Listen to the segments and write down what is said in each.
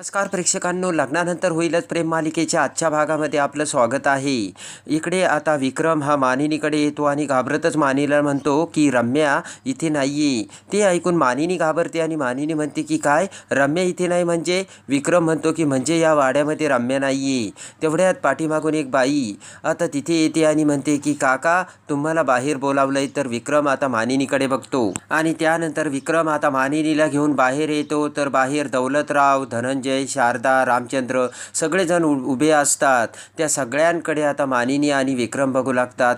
नमस्कार प्रेक्षकांनो लग्नानंतर होईलच प्रेम मालिकेच्या आजच्या भागामध्ये आपलं स्वागत आहे. इकडे आता विक्रम हा मानिनीकडे येतो आणि घाबरतच मानिनीला म्हणतो की रम्या इथे नाही आहे ते ऐकून मानिनी घाबरते आणि मानिनी म्हणते की काय? रम्या इथे नाही म्हणजे? विक्रम म्हणतो की म्हणजे या वाड्यामध्ये रम्या नाही आहे तेवढ्यात पाठीमागून एक बाई आता तिथे येते आणि म्हणते की काका तुम्हाला बाहेर बोलावलंय तर विक्रम आता मानिनीकडे बघतो. आणि त्यानंतर विक्रम आता मानिनीला घेऊन बाहेर येतो. तर बाहेर दौलतराव धनंजय म्हणजे शारदा रामचंद्र सगळेजण उ उभे असतात. त्या सगळ्यांकडे आता मानिनी आणि विक्रम बघू लागतात.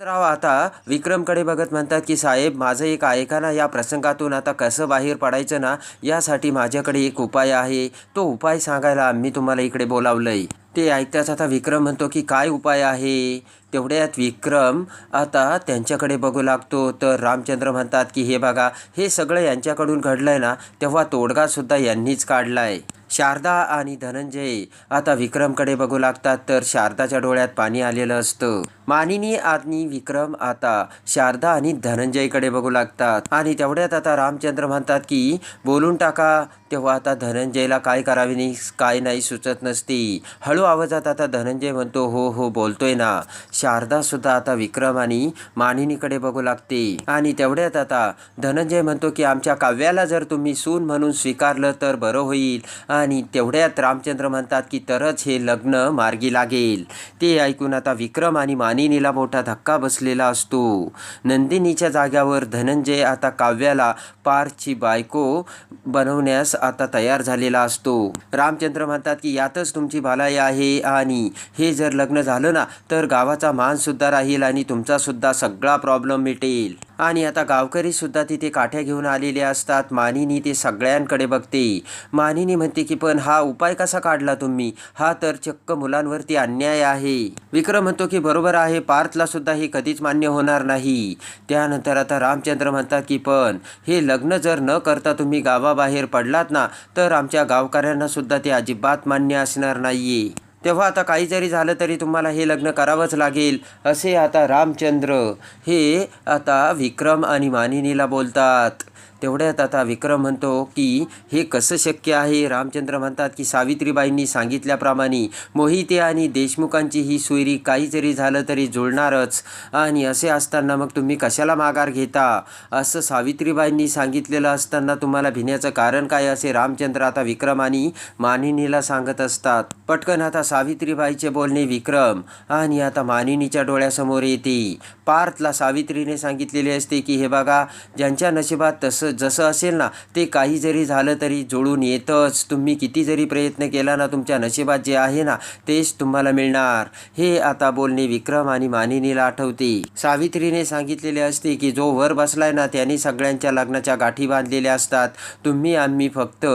तर राव आता विक्रमकडे बघत म्हणतात की साहेब माझं एक ऐका ना या प्रसंगातून आता कसं बाहेर पडायचं ना यासाठी माझ्याकडे एक उपाय आहे. तो उपाय सांगायला आम्ही तुम्हाला इकडे बोलावलंय. ते ऐकताच आता विक्रम म्हणतो की काय उपाय आहे? तेवढ्यात विक्रम आता त्यांच्याकडे बघू लागतो. तर रामचंद्र म्हणतात की हे बघा हे सगळं यांच्याकडून घडलंय ना तेव्हा तोडगासुद्धा यांनीच काढलाय. शारदा आणि धनंजय आता विक्रमकडे बघू लागतात. तर शारदाच्या डोळ्यात पाणी आलेलं असतं. मानिनी आणि विक्रम आता शारदा आणि धनंजयकडे बघू लागतात. आणि तेवढ्यात आता रामचंद्र म्हणतात की बोलून टाका तेव्हा आता धनंजयला काय करावे नाही काय नाही सुचत नसते. हळू आवाजात आता धनंजय म्हणतो हो हो बोलतोय ना. शारदा सुद्धा आता विक्रम आणि मानिनीकडे बघू लागते. आणि तेवढ्यात आता धनंजय म्हणतो की आमच्या काव्याला जर तुम्ही सून म्हणून स्वीकारलं तर बरं होईल. आणि तेवढ्यात रामचंद्र म्हणतात की तरच हे लग्न मार्गी लागेल. ते ऐकून आता विक्रम आणि मानिनीला मोठा धक्का बसलेला असतो. नंदिनीच्या जाग्यावर धनंजय आता काव्याला पारची बायको बनवण्यास आता तयार झालेला असतो. रामचंद्र म्हणतात की यातच तुमची भलाई आहे आणि हे जर लग्न झालं ना तर गावाचा मान सुद्धा राहील आणि तुमचा सुद्धा सगळा प्रॉब्लेम मिटेल. आणि आता गावकरी सुद्धा तिथे काठ्या घेऊन आलेले असतात. मानिनी ते सगळ्यांकडे बघते. मानिनी म्हणते की पण हा उपाय कसा काढला तुम्ही? हा तर चक्क मुलांवरती अन्याय आहे. विक्रम म्हणतो की बरोबर आहे. पार्थला सुद्धा हे कधीच मान्य होणार नाही. त्यानंतर आता रामचंद्र म्हणतात की पण हे लग्न जर न करता तुम्ही गावाबाहेर पडलात ना तर आमच्या गावकऱ्यांना सुद्धा ते अजिबात मान्य असणार नाहीये. तेव्हा आता काही जरी झालं तरी तुम्हाला हे लग्न करावंच लागेल असे आता रामचंद्र. हे आता विक्रम आणि मानिनीला बोलतात. तेवढ्यात आता विक्रम म्हणतो की हे कसं शक्य आहे? रामचंद्र म्हणतात की सावित्रीबाईंनी सांगितल्याप्रमाणे मोहिते आणि देशमुखांची ही सोयरी काही जरी झालं तरी जुळणारच. आणि असे असताना मग तुम्ही कशाला माघार घेता? असं सावित्रीबाईंनी सांगितलेलं असताना तुम्हाला भिण्याचं कारण काय असे रामचंद्र आता विक्रम आणि मानिनीला सांगत असतात. पटकन आता सावित्रीबाईचे बोलणे विक्रम आणि आता मानिनीच्या डोळ्यासमोर येते. पार्थला सावित्रीने सांगितलेले असते की हे बघा ज्यांच्या नशिबात तसं जसं असेल ना ते काही जरी झालं तरी जुळून येतच. तुम्ही किती जरी प्रयत्न केला ना तुमच्या नशिबात जे आहे ना तेच तुम्हाला मिळणार. हे आता बोलणे विक्रम आणि मानिनीला आठवते. सावित्रीने सांगितलेले असते की जो वर बसलाय ना त्याने सगळ्यांच्या लग्नाच्या गाठी बांधलेल्या असतात. तुम्ही आम्ही फक्त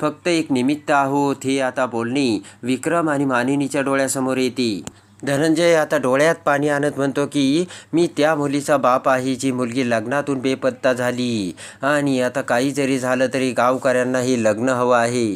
फक्त एक निमित्त आहोत हे आता बोलणे विक्रम आणि मानिनीच्या डोळ्यासमोर येते. धनंजय आता डोळ्यात पाणी आणत म्हणतो की मी त्या मुलीचा बाप आहे जी मुलगी लग्नातून बेपत्ता झाली. आणि आता काही जरी झालं तरी गावकऱ्यांना हे लग्न हवं आहे.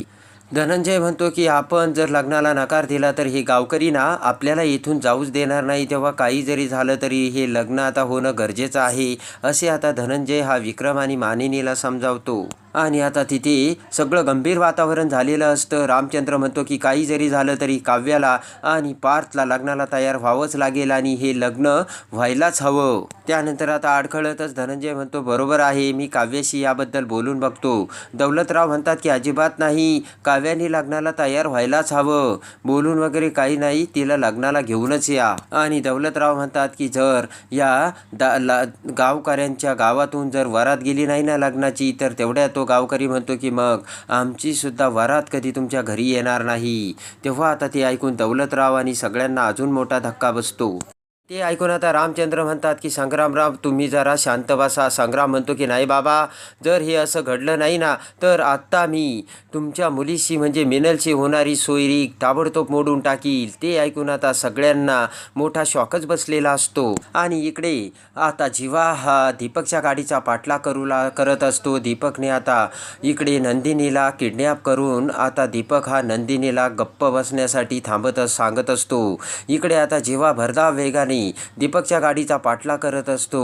धनंजय म्हणतो की आपण जर लग्नाला नकार दिला तर हे गावकरी ना आपल्याला इथून जाऊच देणार नाही. तेव्हा काही जरी झालं तरी हे लग्न आता होणं गरजेचं आहे. असे आता धनंजय हा विक्रम आणि मानिनीला समजावतो. आणि आता तिथे सगळं गंभीर वातावरण झालेलं असतं. रामचंद्र म्हणतो की काही जरी झालं तरी काव्याला आणि पार्थला लग्नाला तयार व्हावंच लागेल आणि हे लग्न व्हायलाच हवं. त्यानंतर आता अडखळतच धनंजय म्हणतो बरोबर आहे मी काव्याशी याबद्दल बोलून बघतो. दौलतराव म्हणतात की अजिबात नाही काव्याने लग्नाला तयार व्हायलाच हवं. बोलून वगैरे काही नाही तिला लग्नाला घेऊनच या. आणि दौलतराव म्हणतात की जर या दा ला गावकऱ्यांच्या गावातून जर वरात गेली नाही ना लग्नाची तर तेवढ्या तो तो गावकरी म्हणतो की मग आमचीसुद्धा वरात कधी तुमच्या घरी येणार नाही. तेव्हा आता ते ऐकून दौलतराव आणि सगळ्यांना अजून मोठा धक्का बसतो. ते ऐकून आता रामचंद्र म्हणतात की संग्रामराव तुम्ही जरा शांत बसा. संग्राम म्हणतो की नाही बाबा जर हे असं घडलं नाही ना तर आत्ता मी तुमच्या मुलीशी म्हणजे मिनलशी होणारी सोयरी ताबडतोब मोडून टाकील. ते ऐकून आता सगळ्यांना मोठा शॉकच बसलेला असतो. आणि इकडे आता जीवा हा दीपकच्या गाडीचा पाठला करू ला करत असतो. दीपकने आता इकडे नंदिनीला किडनॅप करून आता दीपक हा नंदिनीला गप्प बसण्यासाठी थांबत सांगत असतो. इकडे आता जिवा भरधाव वेगाने धीराने दीपकच्या गाडीचा पाठला करत असतो.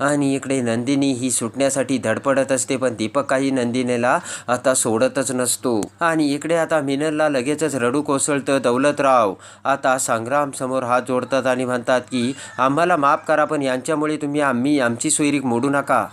आणि इकडे नंदिनी ही सुटण्यासाठी धडपडत असते पण दीपक काही नंदिनीला आता सोडतच नसतो. आणि इकडे आता मिनलला लगेचच रडू कोसळतं दौलतराव. आता संग्राम समोर हात जोडतात आणि म्हणतात की आम्हाला माफ करा पण यांच्यामुळे तुम्ही आम्ही आमची सोयरीक मोडू नका.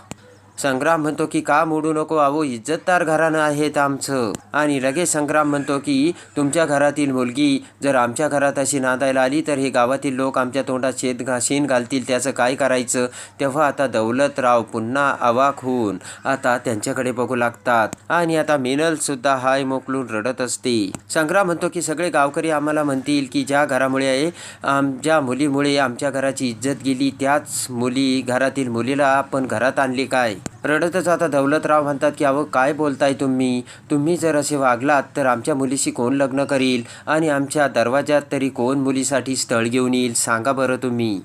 संग्राम म्हणतो की का मोडू नको अहो इज्जतदार घराणं आहेत आमचं. आणि लगेच संग्राम म्हणतो की तुमच्या घरातील मुलगी जर आमच्या घरात अशी नांदायला आली तर हे गावातील लोक आमच्या तोंडात शेत घा शेण घालतील. त्याचं काय करायचं? तेव्हा आता दौलतराव पुन्हा अवाक होऊन आता त्यांच्याकडे बघू लागतात. आणि आता मिनल सुद्धा हाय मोकलून रडत असते. संग्राम म्हणतो की सगळे गावकरी आम्हाला म्हणतील की ज्या घरामुळे आम ज्या मुलीमुळे आमच्या घराची इज्जत गेली त्याच मुली घरातील मुलीला आपण घरात आणली काय? रडतच आता दौलतराव म्हणतात की अहो काय बोलताय तुम्ही? तुम्ही जर असे वागलात तर आमच्या मुलीशी कोण लग्न करील? आणि आमच्या दरवाजात तरी कोण मुलीसाठी स्थळ घेऊन येईल? सांगा बरं तुम्ही.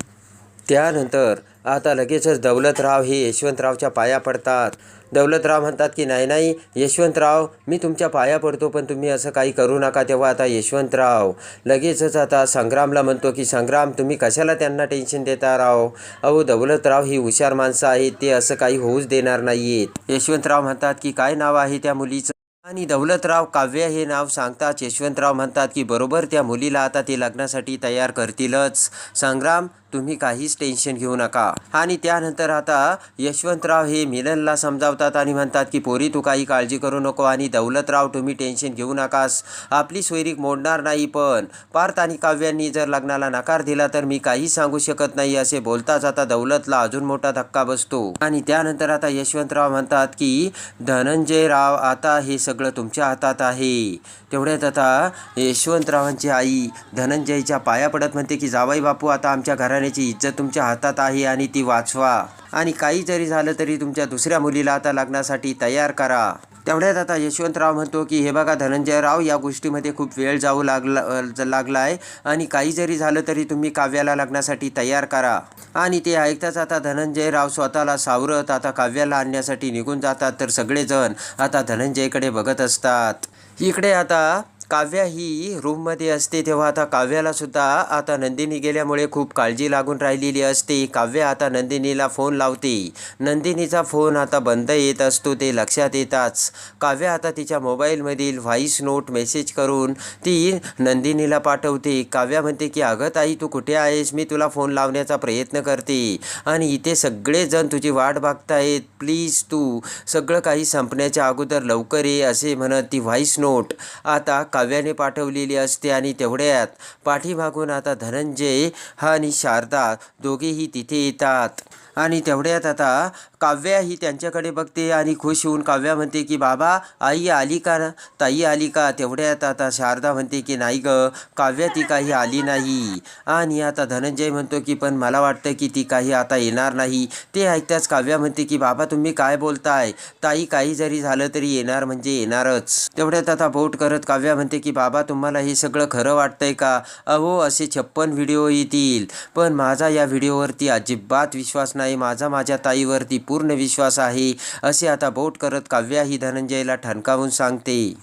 त्यानंतर आता लगेचच दौलतराव हे यशवंतरावच्या पाया पडतात. दौलतराव म्हणतात की नाही नाही यशवंतराव मी तुमच्या पाया पडतो पण तुम्ही असं काही करू नका तेव्हा आता यशवंतराव लगेचच आता संग्रामला म्हणतो की संग्राम तुम्ही कशाला त्यांना टेन्शन देता राव? अहो दौलतराव ही हुशार माणसं आहेत ते असं काही होऊच देणार नाहीयेत. यशवंतराव म्हणतात की काय नाव आहे त्या मुलीचं? आणि दौलतराव काव्य हे नाव सांगताच. यशवंतराव म्हणतात की बरोबर त्या मुलीला आता ते लग्नासाठी तयार करतीलच. संग्राम तुम्ही काहीच टेन्शन घेऊ नका. आणि त्यानंतर आता यशवंतराव हे मिलनला समजावतात आणि म्हणतात की पोरी तू काही काळजी करू नको आणि दौलतराव तुम्ही टेन्शन घेऊ नकास. आपली सोयरीक मोडणार नाही पण. पार्थ आणि काव्यांनी जर लग्नाला नकार दिला तर मी काही सांगू शकत नाही असे बोलताच आता दौलतला अजून मोठा धक्का बसतो. आणि त्यानंतर आता यशवंतराव म्हणतात की धनंजय राव आता हे सगळं तुमच्या हातात आहे. तेवढ्यात आता यशवंतरावांची आई धनंजयच्या पाया पडत म्हणते की जावाई बापू आता आमच्या घराण्याची इज्जत तुमच्या हातात आहे आणि ती वाचवा. आणि काही जरी झालं तरी तुमच्या दुसऱ्या मुलीला आता लग्नासाठी तयार करा. तेवढ्यात आता यशवंतराव म्हणतो की हे बघा धनंजयराव या गोष्टीमध्ये खूप वेळ जाऊ लागला लागला आहे आणि काही जरी झालं तरी तुम्ही काव्याला लग्नासाठी तयार करा. आणि ते ऐकताच आता धनंजयराव स्वतःला सावरत आता काव्याला आणण्यासाठी निघून जातात तर सगळेजण आता धनंजयकडे बघत असतात. इकडे आता काव्या ही रूममध्ये असते तेव्हा आता काव्याला सुद्धा आता नंदिनी गेल्यामुळे खूप काळजी लागून राहिलेली असते. काव्या आता नंदिनीला फोन लावते. नंदिनीचा फोन आता बंद येत असतो ते लक्षात येताच. काव्या आता तिच्या मोबाईलमधील व्हॉईस नोट मेसेज करून ती नंदिनीला पाठवते. काव्या म्हणते की अगं ताई तू कुठे आहेस? मी तुला फोन लावण्याचा प्रयत्न करते. आणि इथे सगळेजण तुझी वाट बघतायत. प्लीज तू सगळं काही संपण्याच्या अगोदर लवकर ये असे म्हणत ती व्हॉईस नोट आता काव्याने पाठवलेली असते आणि तेवढ्यात पाठीमागून आता धनंजय हा आणि शारदा दोघेही तिथे येतात. आणि तेवढ्यात आता काव्या ही त्यांच्याकडे बघते आणि खुश होऊन काव्या म्हणते की बाबा आई आली का? ना ताई आली का? तेवढ्यात आता शारदा म्हणते की नाही ग काव्या ती काही आली नाही. आणि आता धनंजय म्हणतो की पण मला वाटतं की ती काही आता येणार नाही. ते ऐकताच काव्या म्हणते की बाबा तुम्ही काय बोलताय? ताई काही जरी झालं तरी येणार म्हणजे येणारच. तेवढ्यात आता बोट करत काव्या म्हणते की बाबा तुम्हाला हे सगळं खरं वाटतंय का? अहो असे छप्पन व्हिडिओ येतील. पण माझा या व्हिडिओवरती अजिबात विश्वास नाही. माझा माझ्या ताईवरती पूर्ण विश्वास आहे. असे आता बोट करत काव्या ही धनंजयला ठणकावून सांगते.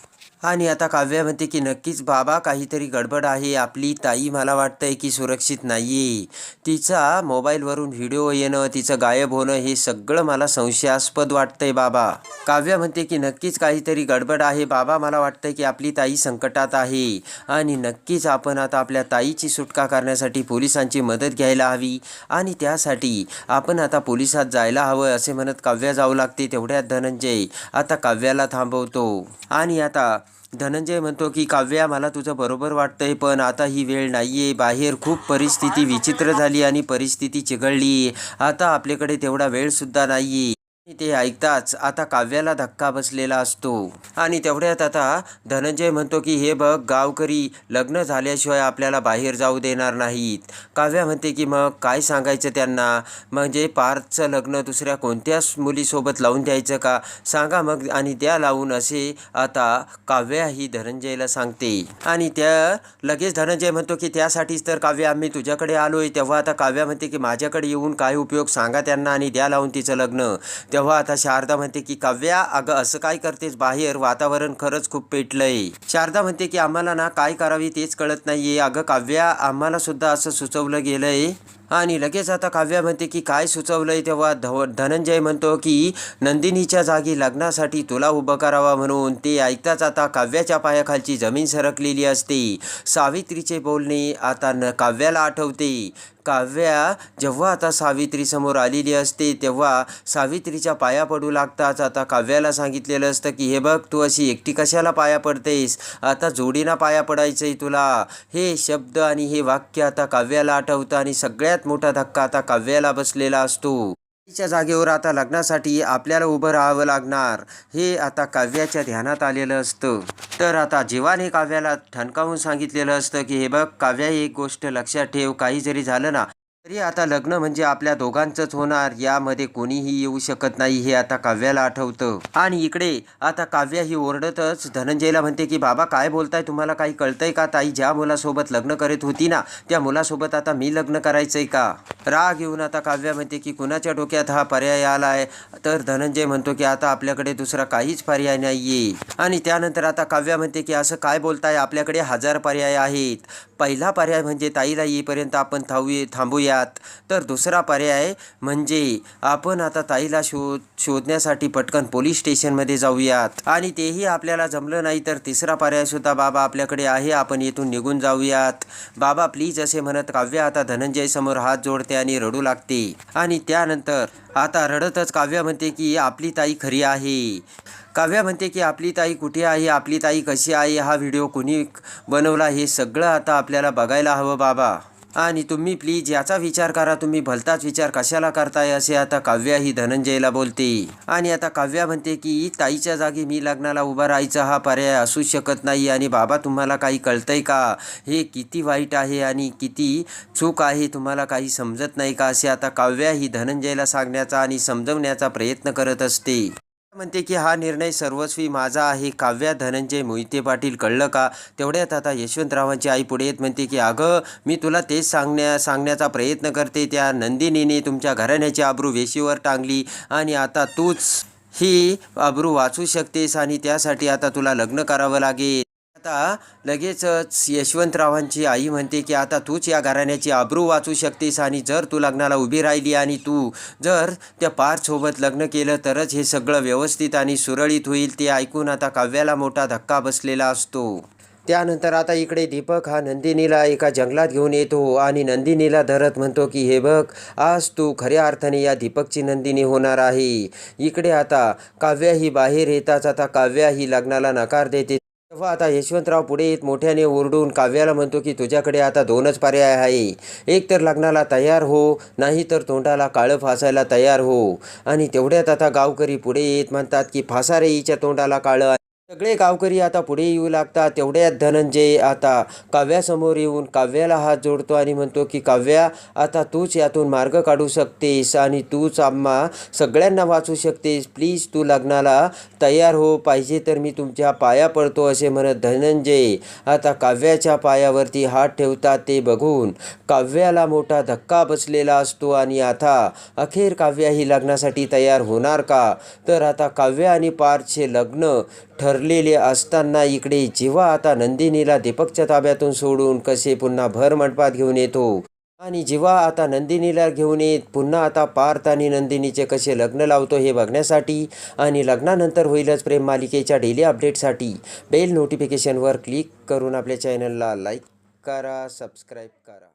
आणि आता काव्या म्हणते की नक्कीच बाबा काहीतरी गडबड आहे. आपली ताई मला वाटतंय की सुरक्षित नाही तिचा मोबाईलवरून व्हिडिओ येणं तिचं गायब होणं हे सगळं मला संशयास्पद वाटतंय बाबा. काव्या म्हणते की नक्कीच काहीतरी गडबड आहे. बाबा मला वाटतंय की आपली ताई संकटात आहे. आणि नक्कीच आपण आता आपल्या ताईची सुटका करण्यासाठी पोलिसांची मदत घ्यायला हवी. आणि त्यासाठी आपण आता पोलिसात जायला हवं असे म्हणत काव्या जाऊ लागते तेवढ्यात धनंजय आता काव्याला थांबवतो. आणि आता धनंजय म्हणतो की काव्या मला तुझं बरोबर वाटतंय पण आता ही वेळ नाही आहे बाहेर खूप परिस्थिती विचित्र झाली आणि परिस्थिती चिघळली. आता आपल्याकडे तेवढा वेळसुद्धा नाहीये. ते ऐकताच आता काव्याला धक्का बसलेला असतो. आणि तेवढ्यात आता धनंजय म्हणतो की हे बघ गावकरी लग्न झाल्याशिवाय आपल्याला बाहेर जाऊ देणार नाहीत. काव्या म्हणते की मग काय सांगायचं त्यांना? म्हणजे पार्थचं लग्न दुसऱ्या कोणत्याच मुलीसोबत लावून द्यायचं का? सांगा मग. आणि त्या लावून असे आता काव्या ही धनंजयला सांगते. आणि त्या लगेच धनंजय म्हणतो की त्यासाठीच तर काव्य आम्ही तुझ्याकडे आलोय. तेव्हा आता काव्या म्हणते की माझ्याकडे येऊन काय उपयोग? सांगा त्यांना आणि द्या लावून तिचं लग्न. तेव्हा आता शारदा म्हणते की काव्या अगं असं काय करतेस बाहेर? वातावरण खरंच खूप पेटलंय. शारदा म्हणते की आम्हाला ना काय करावी तेच कळत नाहीये. अगं काव्या आम्हाला सुद्धा असं सुचवलं गेलंय आणि लगेच आता काव्या म्हणते की काय सुचवलंय तेव्हा धव धनंजय म्हणतो की नंदिनीच्या जागी लग्नासाठी तुला उभं करावा म्हणून ते ऐकताच आता काव्याच्या पायाखालची जमीन सरकलेली असते. सावित्रीचे बोलणे आता न काव्याला आठवते. काव्या जेव्हा आता सावित्रीसमोर आलेली असते तेव्हा सावित्रीच्या पाया पडू लागताच आता काव्याला सांगितलेलं असतं की हे बघ तू अशी एकटी कशाला पाया पडतेस? आता जोडीना पाया पडायचंय तुला. हे शब्द आणि हे वाक्य आता काव्याला आठवतं आणि सगळ्यात मोठा धक्का आता काव्याला बसलेला असतो. तिच्या जागेवर आता लग्नासाठी आपल्याला उभं राहावं लागणार हे आता काव्याच्या ध्यानात आलेलं असतं. तर आता जीवाने काव्याला ठणकावून सांगितलेलं असतं की हे बघ काव्या एक गोष्ट लक्षात ठेव काही जरी झालं ना तरी आता लग्न म्हणजे आपल्या दोघांचंच होणार. यामध्ये कोणीही येऊ शकत नाही हे आता काव्याला आठवतं. आणि इकडे आता काव्या ही ओरडतच धनंजयला म्हणते की बाबा काय बोलताय? तुम्हाला काही कळतंय का ताई? ज्या मुलासोबत लग्न करत होती ना त्या मुलासोबत आता मी लग्न करायचंय का? राग येऊन आता काव्या म्हणते की कुणाच्या डोक्यात हा पर्याय आला आहे तर धनंजय म्हणतो की आता आपल्याकडे दुसरा काहीच पर्याय नाहीये. आणि त्यानंतर आता काव्या म्हणते की असं काय बोलताय? आपल्याकडे हजार पर्याय आहेत. पहिला पर्याय म्हणजे ताईला येईपर्यंत आपण थांबू थांबूयात. तर दुसरा पर्याय म्हणजे आपण आता ताईला शोध शोधण्यासाठी पटकन पोलीस स्टेशनमध्ये जाऊयात. आणि तेही आपल्याला जमलं नाही तर तिसरा पर्यायसुद्धा बाबा आपल्याकडे आहे. आपण येथून निघून जाऊयात. बाबा प्लीज असे म्हणत काव्य आता धनंजय समोर हात जोडते आणि रडू लागते. आणि त्यानंतर आता रडतच काव्य म्हणते की आपली ताई खरी आहे. काव्या म्हणते की आपली ताई कुठे आहे? आपली ताई कशी आहे? हा व्हिडिओ कुणी बनवला? हे सगळं आता आपल्याला बघायला हवं बाबा. आणि तुम्ही प्लीज याचा विचार करा. तुम्ही भलताच विचार कशाला करताय? असे आता काव्या ही धनंजयला बोलते. आणि आता काव्या म्हणते की ताईच्या जागी मी लग्नाला उभा राहायचा. हा पर्याय असू शकत नाही. आणि बाबा तुम्हाला काही कळतंय का? हे किती वाईट आहे आणि किती चूक आहे? तुम्हाला काही समजत नाही का? असे आता काव्या ही धनंजयला सांगण्याचा आणि समजवण्याचा प्रयत्न करत असते. म्हणते की हा निर्णय सर्वस्वी माझा आहे. काव्या धनंजय मोहिते पाटील कळलं का? तेवढ्यात आता यशवंतरावांची आई पुढे येत म्हणते की अगं मी तुला तेच सांगण्या सांगण्याचा प्रयत्न करते. त्या नंदिनीने तुमच्या घराण्याची आबरू वेशीवर टांगली आणि आता तूच ही आबरू वाचू शकतेस आणि त्यासाठी आता तुला लग्न करावं लागेल. आता लगेचच यशवंतरावांची आई म्हणते की आता तूच या घराण्याची आबरू वाचू शकतेस आणि जर तू लग्नाला उभी राहिली आणि तू जर त्या पारसोबत लग्न केलं तरच हे सगळं व्यवस्थित आणि सुरळीत होईल. ते ऐकून आता काव्याला मोठा धक्का बसलेला असतो. त्यानंतर आता इकडे दीपक हा नंदिनीला एका जंगलात घेऊन येतो आणि नंदिनीला धरत म्हणतो की हे बघ आज तू खऱ्या अर्थाने या दीपकची नंदिनी होणार आहे. इकडे आता काव्या ही बाहेर येताच आता काव्या ही लग्नाला नकार देते. तेव्हा आता यशवंतराव पुढे येत मोठ्याने ओरडून काव्याला म्हणतो की तुझ्याकडे आता दोनच पर्याय आहे. एक तर लग्नाला तयार हो नाही तर तोंडाला काळं फासायला तयार हो. आणि तेवढ्यात आता गावकरी पुढे येत म्हणतात की फासा रे हिच्या तोंडाला काळं सगळे गावकरी आता पुढे येऊ लागतात. तेवढ्यात धनंजय आता काव्यासमोर येऊन काव्याला हात जोडतो आणि म्हणतो की काव्या आता तूच यातून मार्ग काढू शकतेस आणि तूच आम्हा सगळ्यांना वाचू शकतेस. प्लीज तू लग्नाला तयार हो. पाहिजे तर मी तुमच्या पाया पडतो असे म्हणत धनंजय आता काव्याच्या पायावरती हात ठेवतात ते बघून. काव्याला मोठा धक्का बसलेला असतो आणि आता अखेर काव्या ही लग्नासाठी तयार होणार का? तर आता काव्या आणि पार्थचे लग्न भरलेले असताना इकडे जेव्हा आता नंदिनीला दीपकच्या ताब्यातून सोडून कसे पुन्हा भर मंडपात घेऊन येतो? आणि जेव्हा आता नंदिनीला घेऊन येत पुन्हा आता पार्थ आणि नंदिनीचे कसे लग्न लावतो हे बघण्यासाठी आणि लग्नानंतर होईलच प्रेम मालिकेच्या डेली अपडेटसाठी. बेल नोटिफिकेशनवर क्लिक करून आपल्या चॅनलला लाईक करा सबस्क्राईब करा.